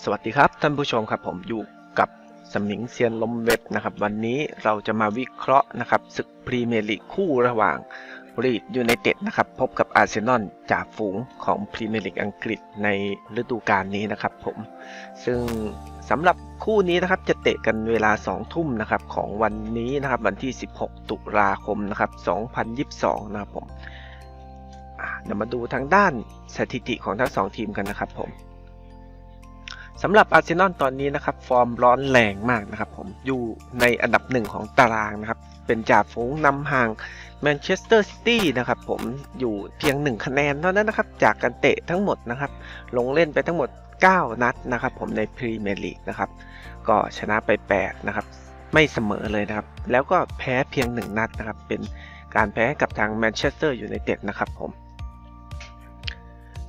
สวัสดีครับท่านผู้ชมครับผมอยู่กับสมิงเซียนลมเว็บนะครับวันนี้เราจะมาวิเคราะห์นะครับศึกพรีเมียร์ลีกคู่ระหว่างรีดยูไนเต็ดนะครับพบกับอาร์เซนอลจ่าฝูงของพรีเมียร์ลีกอังกฤษในฤดูกาลนี้นะครับผมซึ่งสำหรับคู่นี้นะครับจะเตะกันเวลา 2 ทุ่มนะครับของวันนี้นะครับวันที่ 16 ตุลาคมนะครับ2022 นะครับผมเดี๋ยวมาดูทางด้านสถิติของทั้งสองทีมกันนะครับผม สำหรับอาร์เซนอลตอนนี้นะครับ ฟอร์มร้อนแรงมากนะครับ ผมอยู่ในอันดับหนึ่งของตารางนะครับ เป็นจ่าฝูงนำห่างแมนเชสเตอร์ซิตี้นะครับ ผมอยู่เพียง 1 คะแนนเท่านั้นนะครับ จากการเตะทั้งหมดนะครับ ลงเล่นไปทั้งหมด 9 นัดนะครับ ผมในพรีเมียร์ลีกนะครับ ก็ชนะไป 8 นะครับ ไม่เสมอเลยนะครับ แล้วก็แพ้เพียง 1 นัดนะครับ เป็นการแพ้กับทางแมนเชสเตอร์ยูไนเต็ดนะครับผม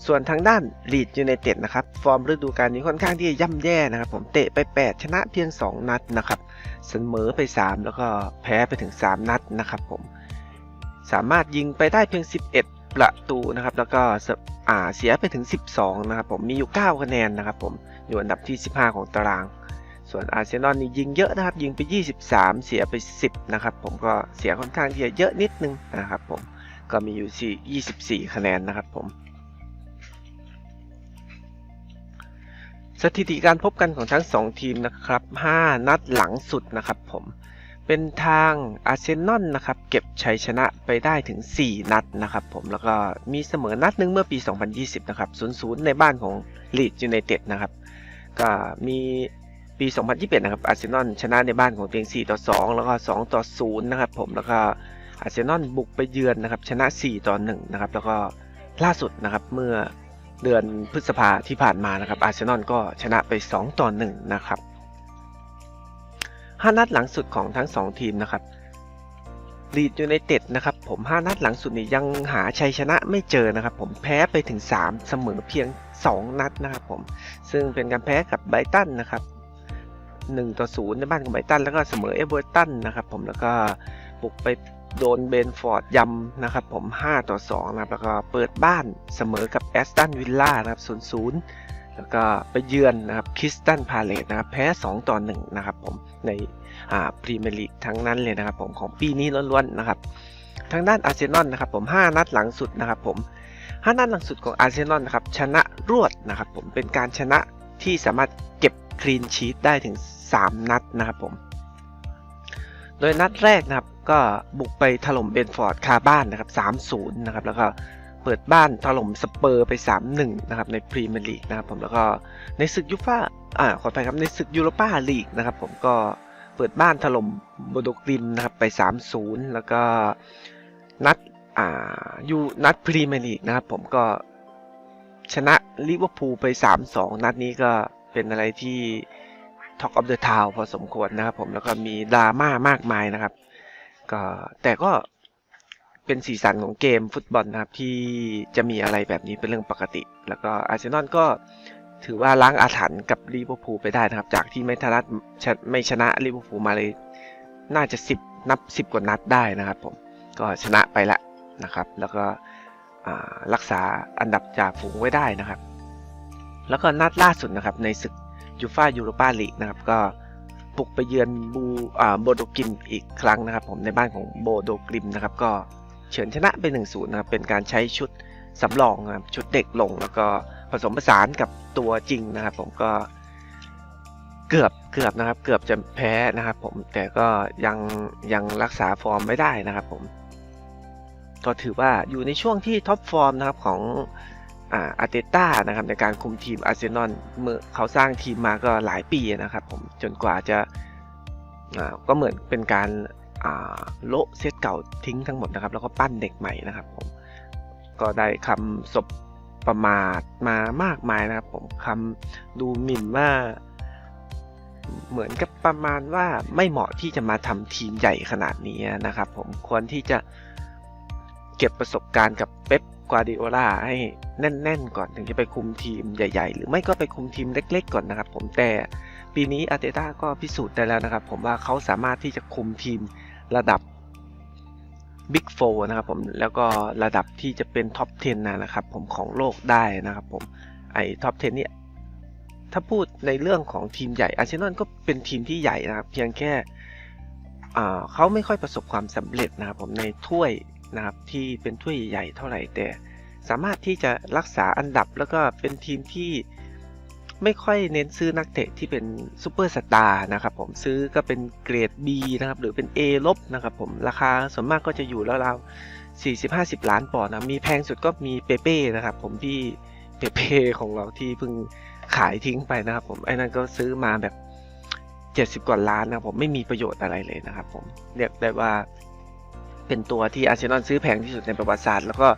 ส่วนทางด้านลีดยูไนเต็ดนะครับฟอร์มฤดูกาลนี้ค่อนข้างที่จะย่ำแย่นะครับผมเตะไป 8 ชนะเพียง 2 นัดนะครับเสมอไป 3 แล้วก็แพ้ไปถึง 3 นัดนะครับผมสามารถยิงไปได้เพียง 11 ประตูนะครับแล้วก็เสอ่าเสียไปถึง 12 นะครับผมมีอยู่ 9 คะแนนนะครับผมอยู่อันดับที่ 15 ของตาราง ส่วนอาร์เซนอลนี่ยิงเยอะนะครับยิงไป 23 เสียไป 10 นะครับผมก็เสียค่อนข้างที่จะเยอะนิดนึงนะครับผมก็มีอยู่24 คะแนนนะครับผม สถิติการพบกันของทั้ง 2 ทีมนะครับ 5 นัดหลังสุดนะครับผม เป็นทางอาร์เซนอลนะครับ เก็บชัยชนะไปได้ถึง 4 นัดนะครับผม แล้วก็มีเสมอนัดหนึงเมื่อปี 2020 นะครับ 0-0 ในบ้านของลีดยูไนเต็ดนะครับ ก็มีปี 2021 นะครับ อาร์เซนอลชนะในบ้านของเตัวเอง4 ต่อ 2 แล้วก็ 2 ต่อ 0 นะครับผม แล้วก็อาร์เซนอลบุกไปเยือนนะครับ ชนะ 4 ต่อ 1 นะครับ แล้วก็ล่าสุดนะครับ เมื่อ เดือนพฤษภาที่ผ่านมานะครับอาร์เซนอลก็ชนะไป 2 ต่อ 1 นะครับ 5 นัดหลังสุดของทั้ง 2 ทีมนะครับลีดยูไนเต็ดนะครับผม 5 นัดหลังสุดนี่ยังหาชัยชนะไม่เจอนะครับผมแพ้ไปถึง 3 เสมอเพียง 2 นัดนะครับผม ซึ่งเป็นการแพ้กับไบตันนะครับ1ต่อ0ในบ้านของไบตันแล้วก็เสมอเอเวอร์ตันนะครับผมแล้วก็บุกไป โดนเบนฟอร์ดยำนะครับผม 5 ต่อ 2 นะครับ แล้วก็เปิดบ้านเสมอกับแอสตันวิลล่านะครับ 0-0 แล้วก็ไปเยือนนะครับคริสตันพาเลตนะครับ แพ้ 2 ต่อ 1 นะครับผม ในอ่าพรีเมียร์ลีกทั้งนั้นเลยนะครับผม ของปีนี้ล้วนๆนะครับ ทางด้านอาร์เซนอลนะครับผม 5 นัดหลังสุดนะครับผม 5 นัดหลังสุดของอาร์เซนอลนะครับ ชนะรวดนะครับผม เป็นการชนะที่สามารถเก็บคลีนชีตได้ถึง 3 นัดนะครับผม โดยนัดแรกนะครับ ก็บุกไปถล่มเบนฟอร์ดคาบ้านนะครับ3-0นะครับแล้วก็เปิดบ้านถล่มสเปอร์ไป 3-1 นะครับในพรีเมียร์ลีกนะครับผมแล้วก็ในศึกยูฟ่าอ่าขออภัยครับในศึกยูโรปาลีกนะครับผมก็เปิดบ้านถล่มโบโดกริมนะครับไป 3-0 แล้วก็นัดอ่ายูนัดพรีเมียร์ลีกนะครับผมก็ชนะลิเวอร์พูลไป 3-2 นัดนี้ก็เป็นอะไรที่ Talk of the Town พอสมควรนะครับผมแล้วก็มีดราม่ามากมายนะครับ ก็แต่ก็เป็นสีสันของเกมฟุตบอลนะครับ ที่จะมีอะไรแบบนี้เป็นเรื่องปกติ แล้วก็อาร์เซนอลก็ถือว่าล้างอาถรรพ์กับลิเวอร์พูลไปได้นะครับ จากที่ไม่ทะลัดไม่ชนะลิเวอร์พูลมาเลยน่าจะ 10 นับ 10 กว่านัดได้นะครับผมก็ชนะไปแล้วนะครับ แล้วก็รักษาอันดับจ่าฝูงไว้ได้นะครับ แล้วก็นัดล่าสุดนะครับในศึกยูฟ่ายูโรปาลีกนะครับ ก็ บุกไปเยือนบูอ่าโบโดกิมอีกครั้งนะครับผมในบ้านของโบโดกิมนะครับก็เฉือนชนะไป1-0นะครับเป็นการใช้ชุดสำรองนะครับชุดเด็กลงแล้วก็ผสมผสานกับตัวจริงนะครับผมก็เกือบเกือบนะครับเกือบจะแพ้นะครับผมแต่ก็ยังยังรักษาฟอร์มไม่ได้นะครับผมก็ถือว่าอยู่ในช่วงที่ท็อปฟอร์มนะครับของ อาร์เตต้านะครับในการคุมทีมอาร์เซนอลเมื่อเขาสร้างทีมมาก็หลายปีนะครับผมจนกว่าจะก็เหมือนเป็นการโละเซตเก่าทิ้งทั้งหมดนะครับ แล้วก็ปั้นเด็กใหม่นะครับผมก็ได้คำศบประมาทมามากมายนะครับ ผมคำดูหมิ่นว่าเหมือนกับประมาณว่าไม่เหมาะที่จะมาทำทีมใหญ่ขนาดนี้นะครับ ผมควรที่จะเก็บประสบการณ์กับเป๊ป กวาดิโอลาให้แน่นๆ ก่อนถึงจะไปคุมทีมใหญ่ๆ หรือไม่ก็ไปคุมทีมเล็ก ๆ ก่อนนะครับ ผมแต่ปีนี้อาร์เตต้าก็พิสูจน์ได้แล้วนะครับ ผมว่าเขาสามารถที่จะคุมทีมระดับบิ๊กโฟนะครับผมแล้วก็ระดับที่จะเป็นท็อป 10 นะครับ ผมของโลกได้นะครับ ผมไอ้ท็อป 10 เนี่ยถ้าพูดในเรื่องของทีมใหญ่อาร์เซนอลก็เป็นทีมที่ใหญ่นะครับ เพียงแค่เขาไม่ค่อยประสบความสำเร็จนะครับผมในถ้วย นะครับที่เป็นถ้วยใหญ่เท่าไหร่แต่สามารถที่จะรักษาอันดับแล้วก็เป็นทีมที่ไม่ค่อยเน้นซื้อนักเตะที่เป็นซูเปอร์สตาร์นะครับผมซื้อก็เป็นเกรด B นะครับหรือเป็น A ลบนะครับผมราคาส่วนมากก็จะอยู่ราวๆ40-50 ล้านปอนด์นะมีแพงสุดก็มีเปเป้นะครับผมที่เปเป้ของเราที่เพิ่งขายทิ้งไปนะครับผมไอ้นั่นก็ซื้อมาแบบ 70 กว่าล้านนะครับผมไม่มีประโยชน์อะไรเลยนะครับผมเรียกได้ว่า เป็นตัวที่อาร์เซนอลซื้อแพงที่สุดในประวัติศาสตร์ แล้วก็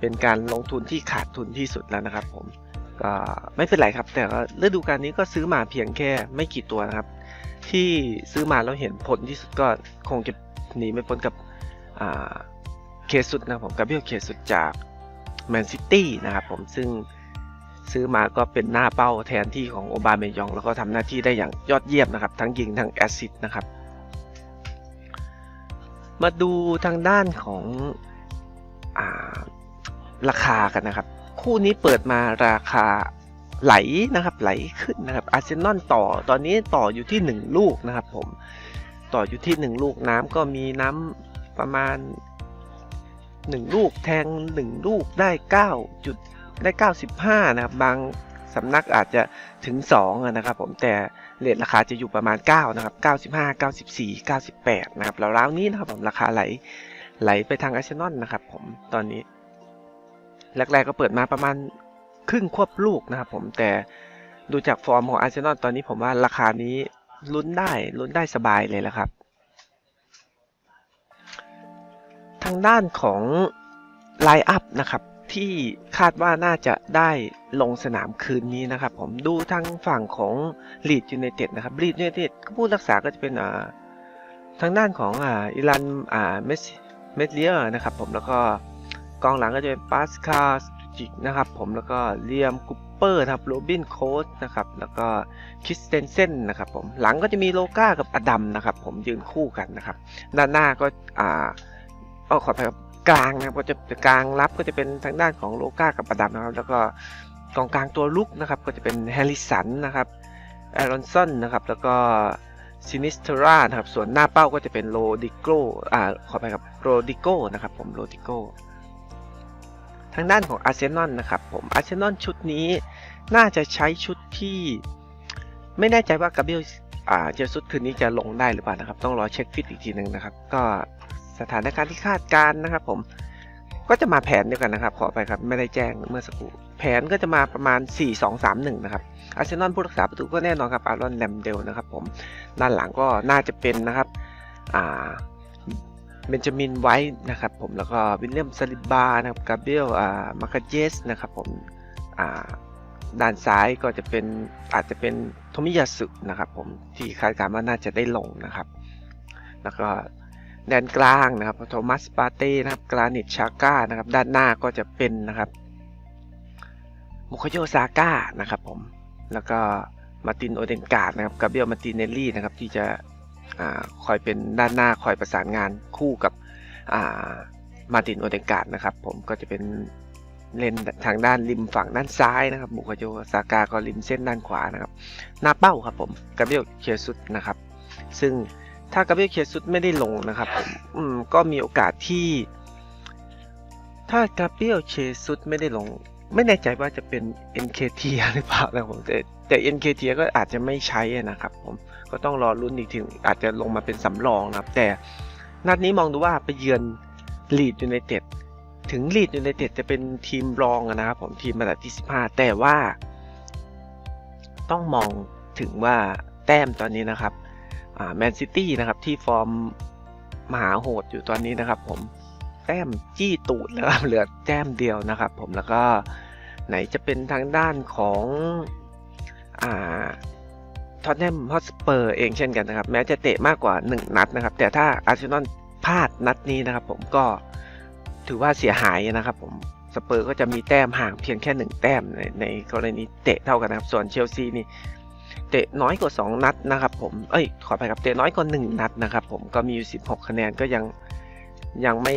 เป็นการลงทุนที่ขาดทุนที่สุดแล้วนะครับ ผมก็ไม่เป็นไรครับ แต่ฤดูกาลนี้ก็ซื้อมาเพียงแค่ไม่กี่ตัวนะครับ ที่ซื้อมาแล้วเห็นผลที่สุดก็คงจะหนีไม่พ้นกับเคสุดนะผมกับเบลเคสุดจากแมนซิตี้นะครับผมซึ่งซื้อมาก็เป็นหน้าเป้าแทนที่ของโอบาเมยอง แล้วก็ทำหน้าที่ได้อย่างยอดเยี่ยมนะครับ ทั้งยิงทั้งแอสซิสต์นะครับ มาดูทางด้านของอาราคากันนะครับ คู่นี้เปิดมาราคาไหลนะครับไหลขึ้นนะครับอาร์เซนอลต่อตอนนี้ต่ออยู่ที่ 1 ลูกนะครับผมต่ออยู่ที่ 1 ลูกน้ำก็มีน้ำประมาณ 1 ลูกแทง 1 ลูกได้9จุดได้ 95 นะครับ บางสำนักอาจจะถึง2อะนะครับผมแต่ เรทราคาจะอยู่ประมาณ 9 นะครับ 95 94 98 นะครับแล้วราวนี้นะครับผมราคาไหลไหลไปทางอาร์เซนอลนะครับผมตอนนี้ แรกๆก็เปิดมาประมาณครึ่งควบลูกนะครับผมแต่ดูจากฟอร์มของอาร์เซนอลตอนนี้ผมว่าราคานี้ลุ้นได้ลุ้นได้สบายเลยแหละครับ ทางด้านของไลน์อัพนะครับ ที่คาดว่าน่าจะได้ลงสนามคืนนี้นะครับ ผมดูทางฝั่งของลีดยูไนเต็ดนะครับลีดยูไนเต็ดผู้รักษาก็จะเป็นอ่าทางด้านของอ่าอิรันอ่าเมสเมสเลียนะครับ ผมแล้วก็กองหลังก็จะเป็นปาสคาสจิกนะครับ ผมแล้วก็เลียมกุปเปอร์นะครับโรบินโคสนะครับแล้วก็คิสเตนเซนนะครับผมหลังก็จะมีโลก้ากับอดัมนะครับ ผมยืนคู่กันนะครับ ด้านหน้าก็อ่าเออขออภัยครับ กลางนะครับก็จะกลางรับก็จะเป็นทางด้านของโลก้ากับอดัมนะครับ แล้วก็กองกลางตัวลุกนะครับ ก็จะเป็นแฮร์ริสันนะครับแอรอนสันนะครับ แล้วก็ซินิสเทรานะครับ ส่วนหน้าเป้าก็จะเป็นโรดิโกอ่าขออภัยครับโรดิโกนะครับ ผมโรดิโกทางด้านของอาร์เซนอลนะครับ ผมอาร์เซนอลชุดนี้น่าจะใช้ชุดที่ ไม่แน่ใจว่ากาเบรียลอ่าเจสุดคืนนี้จะลงได้หรือเปล่านะครับ ต้องรอเช็คฟิตอีกทีหนึ่งนะครับ ก็ สถานการณ์ที่คาดการนะครับ ผมก็จะมาแผนเดียวกันนะครับ ขอไปครับไม่ได้แจ้งเมื่อสักครู่แผนก็จะมาประมาณ 4 2 3 1 นะครับอาร์เซนอลผู้รักษาประตูก็แน่นอนครับอารอนแลมเดลนะครับผมด้านหลังก็น่าจะเป็นนะครับอ่าเบนจามินไวท์นะครับผมแล้วก็วิลเลียมซาลิบานะครับกาเบรียลอ่ามาคาเจสนะครับผมอ่าด้านซ้ายก็จะเป็นอาจจะเป็นโทมิยาสึนะครับผมที่คาดการณ์ว่าน่าจะได้ลงนะครับ แล้วก็ แดนกลางนะครับโทมัสปาเต้นะครับกรานิตชาก้านะครับ ด้านหน้าก็จะเป็นนะครับมุคโยซาก้านะครับผมแล้วก็มาตินโอเดนการ์ดนะครับกาเบียลมาตินเนลลี่นะครับที่จะอคอยเป็นด้านหน้าคอยประสานงานคู่กับมาตินโอเดนการ์ดนะครับ ผมก็จะเป็นเล่นทางด้านริมฝั่งด้านซ้ายนะครับบุคโยซาก้าก็ริมเส้นด้านขวานะครับหน้าเป้าครับผมกาเบียลเคซุสนะครับ ซึ่ง ถ้ากาเบรียลเคซุสไม่ได้ลงนะครับอืมก็มีโอกาสที่ ถ้ากาเบรียลเคซุสไม่ได้ลง ไม่แน่ใจว่าจะเป็น NKT หรือเปล่านะผมแต่แต่ NKT ก็อาจจะไม่ใช้นะครับ ผมก็ต้องรอลุ้นอีกทีอาจจะลงมาเป็นสำรองนะครับ แต่นัดนี้มองดูว่าไปเยือนลีดยูไนเต็ดถึงลีดยูไนเต็ดจะเป็นทีมรองนะครับผมทีมมาดับที่ 15 แต่ว่า ต้องมองถึงว่าแต้มตอนนี้นะครับ แมนซิตี้นะครับที่ฟอร์มมหาโหดอยู่ตอนนี้นะครับผมแต้มจี้ตูดแล้วครับเหลือแต้มเดียวนะครับ ผมแล้วก็ไหนจะเป็นทางด้านของอ่าท็อตแนมฮอตสเปอร์เองเช่นกันนะครับ แม้จะเตะมากกว่า 1 นัดนะครับ แต่ถ้าอาร์เซนอลพลาดนัดนี้นะครับ ผมก็ถือว่าเสียหายนะครับ ผมสเปอร์ก็จะมีแต้มห่างเพียงแค่หนึ่งแต้มในในกรณีเตะเท่ากันนะครับ ส่วนเชลซีนี่ เตะน้อยกว่า 2 นัดนะครับผม เอ้ย ขอไปครับ เตะน้อยกว่า 1 นัดนะครับผม ก็มีอยู่ 16 คะแนนก็ยังยังไม่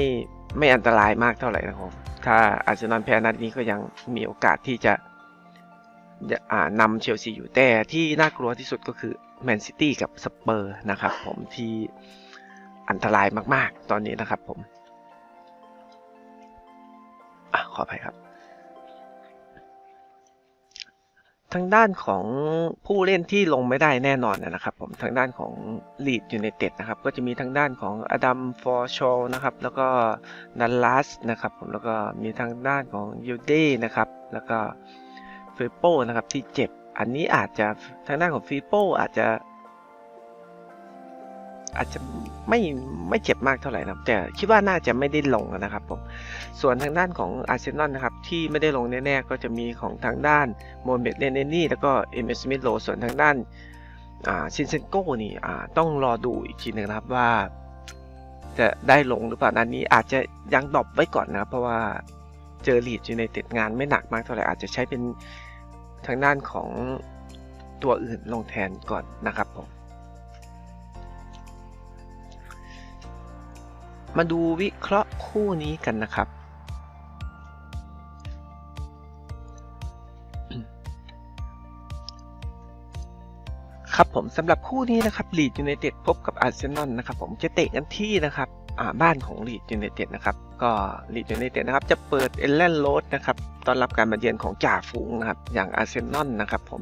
ไม่อันตรายมากเท่าไหร่นะครับ ถ้าอาร์เซนอลแพ้นัดนี้ก็ยังมีโอกาสที่จะนำเชลซีอยู่แต่ที่น่ากลัวที่สุดก็คือแมนซิตี้กับสเปอร์นะครับผมที่อันตรายมากๆ ตอนนี้นะครับผมอะขออภัยครับ ทางด้านของผู้เล่นที่ลงไม่ได้แน่นอนนะครับผมทางด้านของลีดยูไนเต็ดนะครับก็จะมีทางด้านของอดัมฟอร์ชอลนะครับแล้วก็นันลัสนะครับผมแล้วก็มีทางด้านของยูเดนะครับแล้วก็ฟิโปนะครับที่เจ็บ อันนี้อาจจะทางด้านของฟีโปอาจจะ อาจจะไม่ไม่เจ็บมากเท่าไหร่นะครับแต่คิดว่าน่าจะไม่ได้ลงนะครับผมส่วนทางด้านของอาร์เซนอลนะครับที่ไม่ได้ลงแน่ๆก็จะมีของทางด้านโมเมดเลนเนนี่แล้วก็เอเมสมิธโลส่วนทางด้านซินเซนโก้นี่ต้องรอดูอีกทีหนึ่งนะครับว่า จะได้ลงหรือเปล่านันนี้อาจจะยังดรอปไว้ก่อนนะครับเพราะว่าเจอลีดอยู่ในติดงานไม่หนักมากเท่าไหร่อาจจะใช้เป็นทางด้านของตัวอื่นลงแทนก่อนนะครับผม มาดูวิเคราะห์คู่นี้กันนะครับ ครับผมสำหรับคู่นี้นะครับลีดยูไนเต็ดพบกับอาร์เซนอลนะครับ ผมจะเตะกันที่นะครับ บ้านของลีดยูไนเต็ดนะครับ ก็ลีดยูไนเต็ดนะครับ จะเปิดเอลเลนโรดนะครับต้อนรับการมาเยือนของจ่าฝูงนะครับ อย่างอาร์เซนอลนะครับผม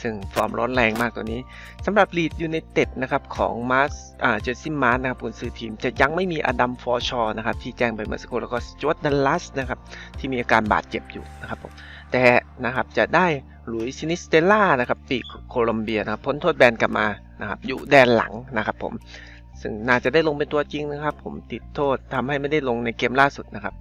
ซึ่งฟอร์มร้อนแรงมากตัวนี้สำหรับลีดยูไนเต็ดนะครับ ของมาร์สอ่าเจสซี่มาร์สนะครับคุณซื้อทีม จะยังไม่มีอดัมฟอร์ชอนะครับ ที่แจ้งไปเมื่อสักครู่แล้วก็จวดดันลัสนะครับ ที่มีอาการบาดเจ็บอยู่นะครับผมแต่นะครับจะได้หลุยซินิสเตล่านะครับปีกโคลอมเบียนะครับพ้นโทษแบนกลับมานะครับอยู่แดนหลังนะครับผม ซึ่งน่าจะได้ลงเป็นตัวจริงนะครับ ผมติดโทษทำให้ไม่ได้ลงในเกมล่าสุดนะครับ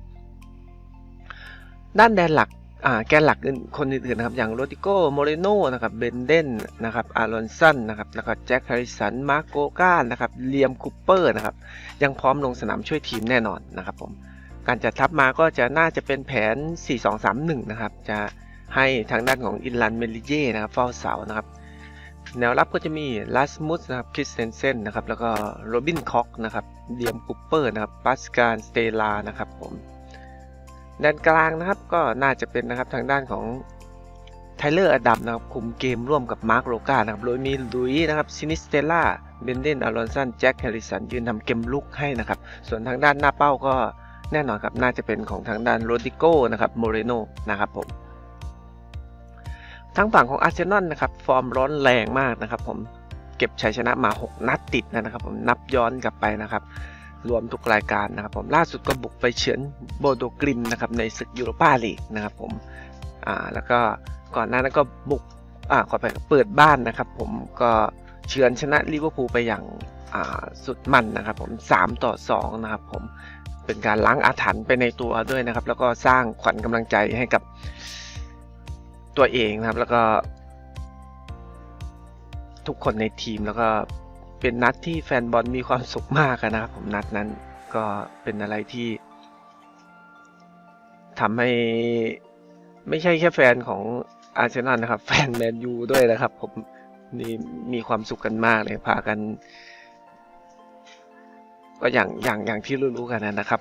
ด้านแดนหลักอ่าแกนหลักคนอื่นๆนะครับ อย่างโรติโกโมเรโนนะครับเบนเดนนะครับอารอนสันนะครับแล้วก็แจ็คแฮร์ริสันมาร์โกกานะครับเลียมคูเปอร์นะครับยังพร้อมลงสนามช่วยทีมแน่นอนนะครับผมการจัดทัพมาก็จะน่าจะเป็นแผน 4-2-3-1 นะครับ จะให้ทางด้านของอินลันเมลิเย่นะครับเฝ้าเสานะครับ แนวรับก็จะมีลัสมุสนะครับคริสเตนเซนนะครับ แล้วก็โรบินคอกนะครับเลียมคูเปอร์นะครับปัสการสเตลานะครับผมแดนกลางนะครับก็น่าจะเป็นนะครับทางด้านของไทเลอร์อดัมนะครับคุมเกมร่วมกับมาร์คโรกานะครับโดยมีลุยนะครับซินิสเตล่าเบนเดนอารอนสันแจ็คแฮริสันยืนทำเกมลุกให้นะครับส่วนทางด้านหน้าเป้าก็แน่นอนครับน่าจะเป็นของทางด้านโรดิโกนะครับโมเรโนนะครับผม ทางฝั่งของอาร์เซนอลนะครับฟอร์มร้อนแรงมากนะครับ ผมเก็บชัยชนะมา 6 นัดติดนะครับ ผมนับย้อนกลับไปนะครับ รวมทุกรายการนะครับ ผมล่าสุดก็บุกไปเฉือนโบโดกริมนะครับในศึกยูโรปาลีกนะครับ ผมอ่าแล้วก็ก่อนหน้านั้นก็บุกอ่าขอไปเปิดบ้านนะครับ ผมก็เฉือนชนะลิเวอร์พูลไปอย่างอ่าสุดมันนะครับผม 3 ต่อ 2 นะครับผมเป็นการล้างอาถรรพ์ไปในตัวด้วยนะครับ แล้วก็สร้างขวัญกำลังใจให้กับ ตัวเองนะครับ แล้วก็ ทุกคนในทีมแล้วก็เป็นนัดที่แฟนบอลมีความสุขมากนะครับผมนัดนั้นก็เป็นอะไรที่ทำให้ไม่ใช่แค่แฟนของอาร์เซนอลนะครับ แฟนแมนยูด้วยนะครับ ผมนี่มีความสุขกันมากเลยพากัน ก็อย่างอย่างอย่างที่รู้ๆกันนะครับ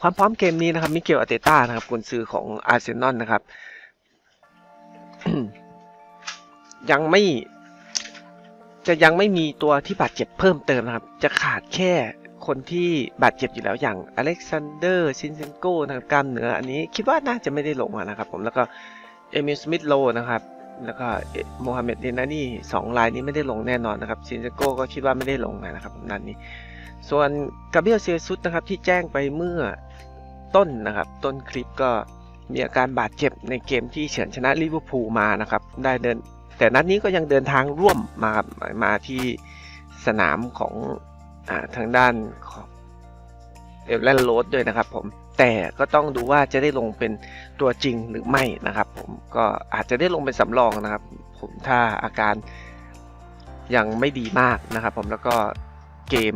ความพร้อมเกมนี้นะครับมิเกลอาเตต้านะครับกุนซือของอาร์เซนอลนะครับยังไม่ จะยังไม่มีตัวที่บาดเจ็บเพิ่มเติมนะครับ จะขาดแค่คนที่บาดเจ็บอยู่แล้วอย่างอเล็กซานเดอร์ซินเซนโกนะครับกล้ามเนื้ออันนี้คิดว่าน่าจะไม่ได้ลงนะครับ ผมแล้วก็เอมิลสมิธโลนะครับแล้วก็โมฮัมเหม็ดเดนานี่สองรายนี้ไม่ได้ลงแน่นอนนะครับซินเซนโกก็คิดว่าไม่ได้ลงนะครับนัดนี้ ส่วนกาเบรียลเซซุสนะครับที่แจ้งไปเมื่อต้นนะครับ ต้นคลิปก็มีอาการบาดเจ็บในเกมที่เฉือนชนะลิเวอร์พูลมานะครับได้เดิน แต่นัดนี้ก็ยังเดินทางร่วมมาครับมาที่สนามของอทางด้านของเอลแลนโรดด้วยนะครับผมแต่ก็ต้องดูว่าจะได้ลงเป็นตัวจริงหรือไม่นะครับ ผมก็อาจจะได้ลงเป็นสำรองนะครับ ผมถ้าอาการยังไม่ดีมากนะครับ ผมแล้วก็เกม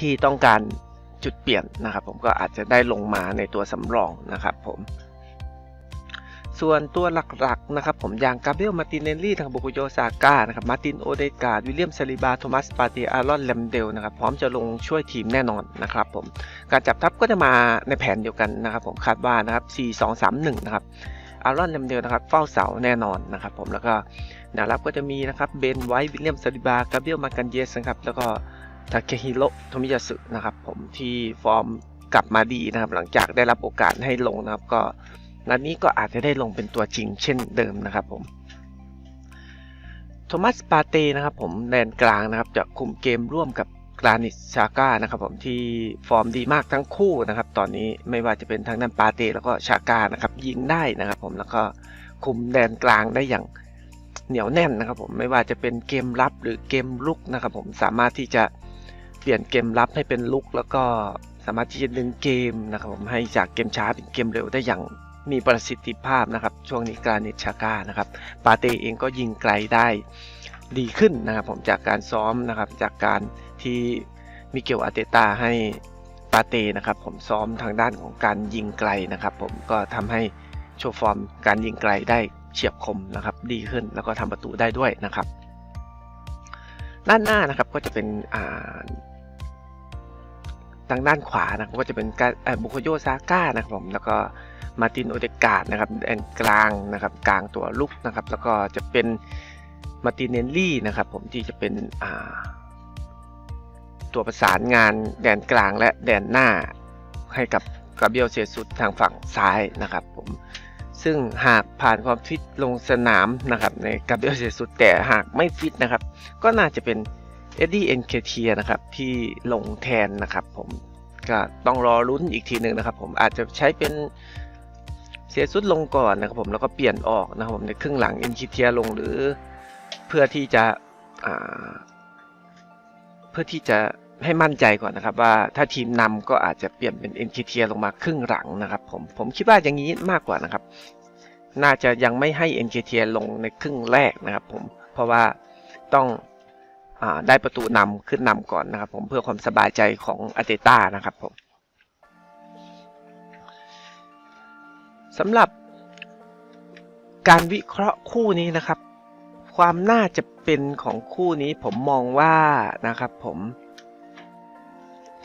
ที่ต้องการจุดเปลี่ยนนะครับ ผมก็อาจจะได้ลงมาในตัวสำรองนะครับ ผม ส่วนตัวหลักๆนะครับ ผมอย่างกาเบรียลมาตินเนลลี่ทางบุกโยซาก้านะครับมาตินโอเดกาดวิลเลียมซาลิบาโทมัสปาเตอารอนแลมเดลนะครับพร้อมจะลงช่วยทีมแน่นอนนะครับ ผมการจับทัพก็จะมาในแผนเดียวกันนะครับ ผมคาดว่านะครับ 4 2 3 1 นะครับอารอนแลมเดลนะครับเฝ้าเสาแน่นอนนะครับ ผมแล้วก็แนวรับก็จะมีนะครับเบนไวท์วิลเลียมซาลิบากาเบรียลมากันเยสนะครับแล้วก็ ทาเคฮิโรโทมิยาสึนะครับผมที่ฟอร์มกลับมาดีนะครับ หลังจากได้รับโอกาสให้ลงนะครับ ก็นัดนี้ก็อาจจะได้ลงเป็นตัวจริงเช่นเดิมนะครับผมโทมัสปาเต้นะครับผมแดนกลางนะครับจะคุมเกมร่วมกับกรานิชชาก้านะครับผมที่ฟอร์มดีมากทั้งคู่นะครับ ตอนนี้ไม่ว่าจะเป็นทางด้านปาเต้แล้วก็ชาก้านะครับยิงได้นะครับ ผมแล้วก็คุมแดนกลางได้อย่างเหนียวแน่นนะครับ ผมไม่ว่าจะเป็นเกมรับหรือเกมลุกนะครับ ผมสามารถที่จะ เปลี่ยนเกมรับให้เป็นลุกแล้วก็สามารถที่จะดึงเกมนะครับผมให้จากเกมช้าเป็นเกมเร็วได้อย่างมีประสิทธิภาพนะครับ ช่วงนี้กรานิชชาก้านะครับปาเตเองก็ยิงไกลได้ดีขึ้นนะครับผมจากการซ้อมนะครับจากการที่มิเกลอาเตตาให้ปาเตนะครับผมซ้อมทางด้านของการยิงไกลนะครับ ผมก็ทำให้โชว์ฟอร์มการยิงไกลได้เฉียบคมนะครับ ดีขึ้นแล้วก็ทำประตูได้ด้วยนะครับ ด้านหน้านะครับก็จะเป็นอ่า ทางด้านขวานะครับก็จะเป็นการบุคโยซาก้านะครับผมแล้วก็มาตินโอเดกาดนะครับแดนกลางนะครับกลางตัวลุกนะครับ แล้วก็จะเป็นมาตินเนลลี่นะครับผมที่จะเป็นตัวประสานงานแดนกลางและแดนหน้าให้กับกาเบียลเซซุดทางฝั่งซ้ายนะครับผมซึ่งหากผ่านความฟิตลงสนามนะครับในกาเบียลเซซุดแต่หากไม่ฟิตนะครับ ก็น่าจะเป็น เอ็ดดี้เอ็นเคเทียนะครับที่ลงแทนนะครับผมก็ต้องรอลุ้นอีกทีหนึ่งนะครับผมอาจจะใช้เป็นเสียสุดลงก่อนนะครับผมแล้วก็เปลี่ยนออกนะครับผมในครึ่งหลังเอ็นเคเทียลงหรือเพื่อที่จะเพื่อที่จะให้มั่นใจก่อนนะครับ ว่าถ้าทีมนำก็อาจจะเปลี่ยนเป็นเอ็นเคเทียลงมาครึ่งหลังนะครับผมผมคิดว่าอย่างนี้มากกว่านะครับ น่าจะยังไม่ให้เอ็นเคเทียลงในครึ่งแรกนะครับผมเพราะว่าต้อง ได้ประตูนำขึ้นนำก่อนนะครับ ผมเพื่อความสบายใจของอาเตต้านะครับผมสำหรับการวิเคราะห์คู่นี้นะครับ ความน่าจะเป็นของคู่นี้ผมมองว่านะครับผม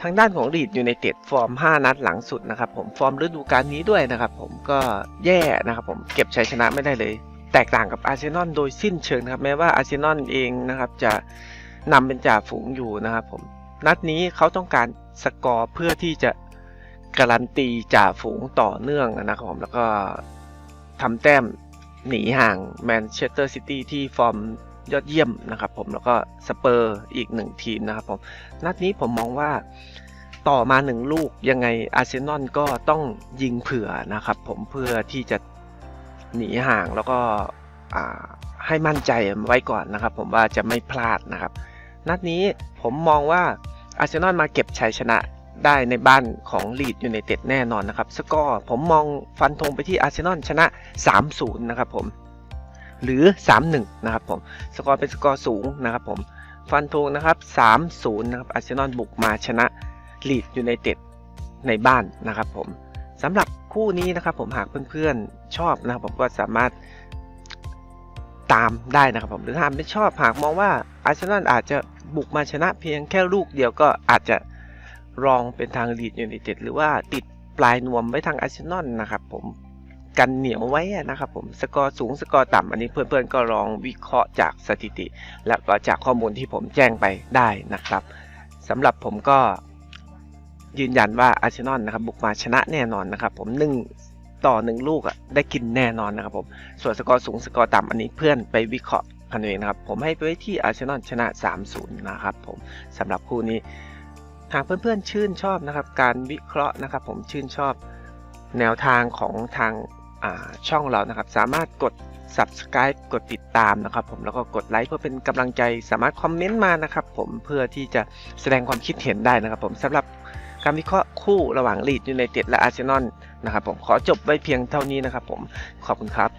ทางด้านของลีดอยู่ในเต็ดฟอร์ม 5 นัดหลังสุดนะครับ ผมฟอร์มฤดูกาลนี้ด้วยนะครับ ผมก็แย่นะครับผมเก็บชัยชนะไม่ได้เลย แตกต่างกับอาร์เซนอลโดยสิ้นเชิงนะครับ แม้ว่าอาร์เซนอลเองนะครับจะ นำเป็นจ่าฝูงอยู่นะครับผมนัดนี้เขาต้องการสกอร์เพื่อที่จะการันตีจ่าฝูงต่อเนื่องนะครับผมแล้วก็ทำแต้มหนีห่างแมนเชสเตอร์ซิตี้ที่ฟอร์มยอดเยี่ยมนะครับผมแล้วก็สเปอร์อีกหนึ่งทีมนะครับผมนัดนี้ผมมองว่าต่อมาหนึ่งลูกยังไงอาร์เซนอลก็ต้องยิงเผื่อนะครับผมเพื่อที่จะหนีห่างแล้วก็ให้มั่นใจไว้ก่อนนะครับ ผมว่าจะไม่พลาดนะครับ นัดนี้ผมมองว่าอาร์เซนอลมาเก็บชัยชนะได้ในบ้านของลีดยูไนเต็ดแน่นอนนะครับ สกอร์ผมมองฟันธงไปที่อาร์เซนอลชนะ 3-0 นะครับผม หรือ 3-1 นะครับผม สกอร์เป็นสกอร์สูงนะครับผม ฟันธงนะครับ 3-0 นะครับ อาร์เซนอลบุกมาชนะลีดยูไนเต็ดในบ้านนะครับผมสำหรับคู่นี้นะครับผมหากเพื่อนๆชอบนะครับผมก็สามารถ ตามได้นะครับผมหรือหากไม่ชอบหากมองว่าอาร์เซนอลอาจจะบุกมาชนะเพียงแค่ลูกเดียวก็อาจจะรองเป็นทางลีดยูไนเต็ดหรือว่าติดปลายนวมไว้ทางอาร์เซนอลนะครับผมกันเหนียวไว้นะครับผมสกอร์สูงสกอร์ต่ำอันนี้เพื่อนๆก็ลองวิเคราะห์จากสถิติ และก็จากข้อมูลที่ผมแจ้งไปได้นะครับสำหรับผมก็ยืนยันว่าอาร์เซนอลนะครับบุกมาชนะแน่นอนนะครับผมหนึ่ง ต่อหนึ่งลูกอะได้กินแน่นอนนะครับผม ส่วนสกอร์สูงสกอร์ต่ำอันนี้เพื่อนไปวิเคราะห์กันเองนะครับ ผมให้ไปไที่อาร์เซนอลชนะ 3-0 นะครับผมสำหรับคู่นี้หากเพื่อนๆชื่นชอบนะครับการวิเคราะห์นะครับ ผมชื่นชอบแนวทางของทางช่องเรานะครับ สามารถกด subscribe กดติดตามนะครับ ผมแล้วก็กดไลค์เพื่อเป็นกำลังใจสามารถคอมเมนต์มานะครับ ผมเพื่อที่จะแสดงความคิดเห็นได้นะครับ ผมสำหรับการวิเคราะห์คู่ระหว่างลีดยูไนเต็ดและอาร์เซนอล นะครับผมขอจบไว้เพียงเท่านี้นะครับผมขอบคุณครับ